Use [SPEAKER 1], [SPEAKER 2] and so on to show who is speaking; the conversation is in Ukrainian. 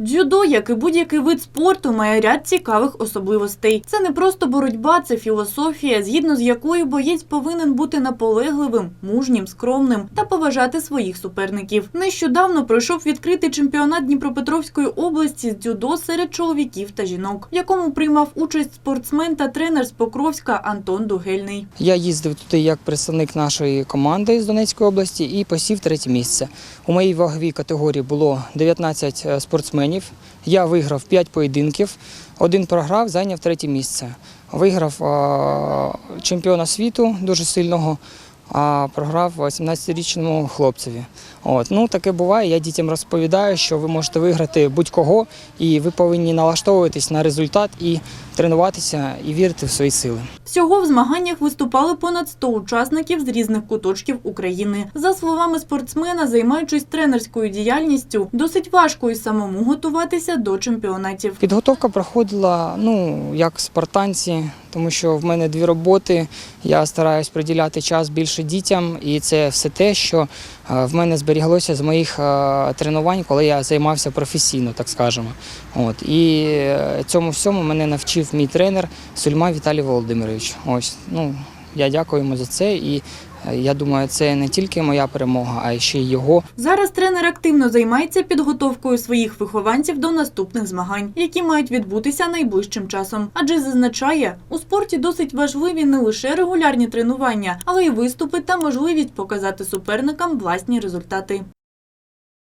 [SPEAKER 1] Дзюдо, як і будь-який вид спорту, має ряд цікавих особливостей. Це не просто боротьба, це філософія, згідно з якою боєць повинен бути наполегливим, мужнім, скромним та поважати своїх суперників. Нещодавно пройшов відкритий чемпіонат Дніпропетровської області з дзюдо серед чоловіків та жінок, в якому приймав участь спортсмен та тренер з Покровська Антон Дугельний.
[SPEAKER 2] Я їздив туди як представник нашої команди з Донецької області і посів третє місце. У моїй ваговій категорії було 19 спортсменів. Я виграв 5 поєдинків, один програв, зайняв третє місце. Виграв чемпіона світу дуже сильного, а програв 17-річному хлопцеві. От. Ну, таке буває. Я дітям розповідаю, що ви можете виграти будь-кого, і ви повинні налаштовуватись на результат і тренуватися і вірити в свої сили.
[SPEAKER 1] Всього в змаганнях виступали понад 100 учасників з різних куточків України. За словами спортсмена, займаючись тренерською діяльністю, досить важко і самому готуватися до чемпіонатів.
[SPEAKER 2] Підготовка проходила ну, як спартанці, тому що в мене дві роботи. Я стараюсь приділяти час більше дітям, і це все те, що е, в мене зберіглося з моїх е, тренувань, коли я займався професійно, так скажемо. От. І е, цьому всьому мене навчив мій тренер Сульма Віталій Володимирович. Ось, ну, я дякую йому за це. І я думаю, це не тільки моя перемога, а й ще й його.
[SPEAKER 1] Зараз тренер активно займається підготовкою своїх вихованців до наступних змагань, які мають відбутися найближчим часом. Адже зазначає, у спорті досить важливі не лише регулярні тренування, але й виступи та можливість показати суперникам власні результати.